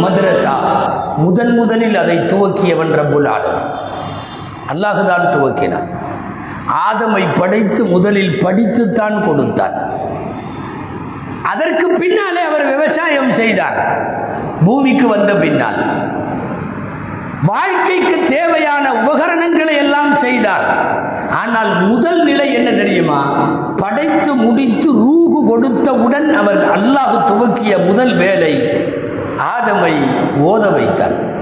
மദ്രசா முதன் முதலில் அதை துவக்கியவன் ரப்புல் ஆலமி அல்லாஹுதான் துவக்கினான். ஆதமை படைத்து முதலில் படித்துத்தான் கொடுத்தார் அதற்கு பின்னாலே அவர் விவசாயம் செய்தார். பூமிக்கு வந்த பின்னால். வாழ்க்கைக்கு தேவையான உபகரணங்களை எல்லாம் செய்தார். ஆனால் முதல் நிலை என்ன தெரியுமா? படைத்து முடித்து ரூகு கொடுத்தவுடன் அவர் அல்லாஹு துவக்கிய முதல் வேலை ஆதமை ஓத வைத்தான்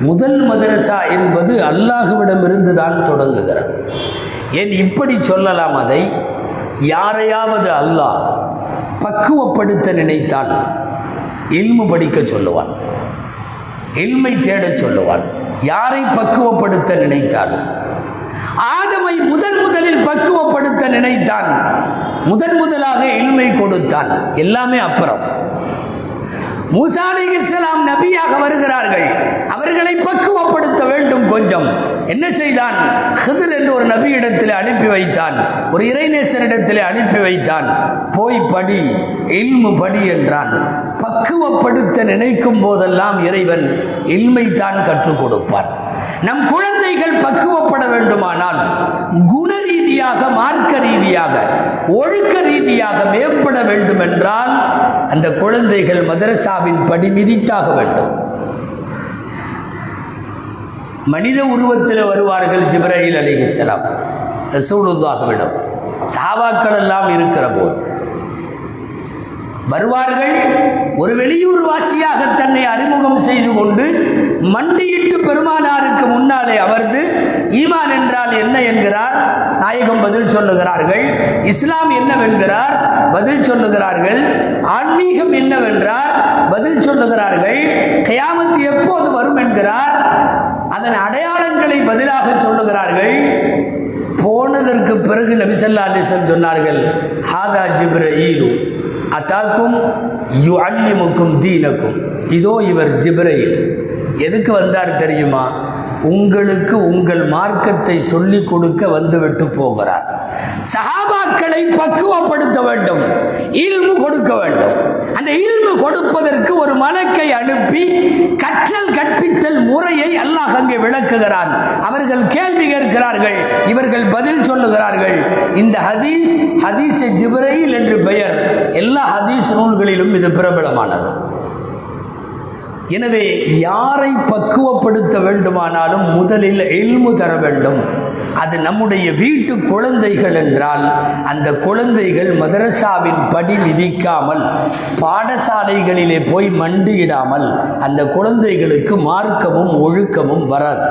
முதல் மதரசா என்பது அல்லாஹுவிடமிருந்து தான் தொடங்குகிறார் ஏன் இப்படி சொல்லலாம் அதை? யாரையாவது அல்லாஹ் பக்குவப்படுத்த நினைத்தான். இல்மு படிக்க சொல்லுவான். இல்மை தேடச் சொல்லுவான். யாரை பக்குவப்படுத்த நினைத்தாலும். ஆதமை முதன் முதலில் பக்குவப்படுத்த நினைத்தான். முதன் முதலாக இன்மை கொடுத்தான் எல்லாமே அப்புறம். மூசா இஸ்லாம் நபியாக வருகிறார்கள். அவர்களை பக்குவப்படுத்த வேண்டும் கொஞ்சம். என்ன செய்தான்? ஹிதர் என்று ஒரு நபியிடத்தில் அனுப்பி வைத்தான். ஒரு இறைநேசரிடத்தில் அனுப்பி வைத்தான். போய் படி இல்மு படி என்றான். பக்குவப்படுத்த நினைக்கும் போதெல்லாம் இறைவன் இல்மை தான் கற்றுக் கொடுப்பான். நம் குழந்தைகள் பக்குவப்பட வேண்டுமானால் குண ரீதியாக மார்க்க ரீதியாக ஒழுக்க ரீதியாக மேம்பட வேண்டும் என்றால் அந்த குழந்தைகள் மதரசாவின் படி மிதித்தாக வேண்டும். மனித உருவத்தில் வருவார்கள் ஜிப்ராஹில் அலிஹிஸ்லாம் ரசூலுல்லாஹ்விடம். சாவாக்கள் எல்லாம் இருக்கிற போது வருவார்கள் ஒரு வெளியூர் வாசியாக தன்னை அறிமுகம் செய்து கொண்டு மண்டியில் ஈமான் என்றால் என்ன என்கிறார்? நாயகம் பதில் சொல்லுகிறார்கள். இஸ்லாம் என்னவென்கிறார்? பதில் சொல்லுகிறார்கள். ஆன்மீகம் என்னவென்றார்? பதில் சொல்லுகிறார்கள். கயாமத்து எப்போது வரும் என்கிறார்? அதன் அடையாளங்களை பதிலாக சொல்லுகிறார்கள். போனதற்கு பிறகு நபிசல்லா அலிசன் சொன்னார்கள் ஹாதா ஜிப்ர ஈலு அத்தாக்கும் யு அன்னிமுக்கும் தீனக்கும். இதோ இவர் ஜிப்ரையில் எதுக்கு வந்தார் தெரியுமா? உங்களுக்கு உங்கள் மார்க்கத்தை சொல்லிக் கொடுக்க வந்துவிட்டு போகிறார். சகாபாக்களை பக்குவப்படுத்த வேண்டும். இல்மு கொடுக்க வேண்டும். அந்த இல்மு கொடுப்பதற்கு ஒரு மலக்கை அனுப்பி கற்றல் கற்பித்தல் முறையை அல்லாஹ் அங்கே விளக்குகிறான். அவர்கள் கேள்வி கேட்கிறார்கள் இவர்கள் பதில் சொல்லுகிறார்கள். இந்த ஹதீஸ் ஹதீஸ் ஜிப்ரையில் என்று பெயர். எல்லா ஹதீஸ் நூல்களிலும் இது பிரபலமானது. எனவே யாரை பக்குவப்படுத்த வேண்டுமானாலும் முதலில் எல்மு தர வேண்டும். அது நம்முடைய வீட்டு குழந்தைகள் என்றால் அந்த குழந்தைகள் மதரசாவின் படி மிதிக்காமல் பாடசாலைகளிலே போய் மண்டியிடாமல் அந்த குழந்தைகளுக்கு மார்க்கமும் ஒழுக்கமும் வராது.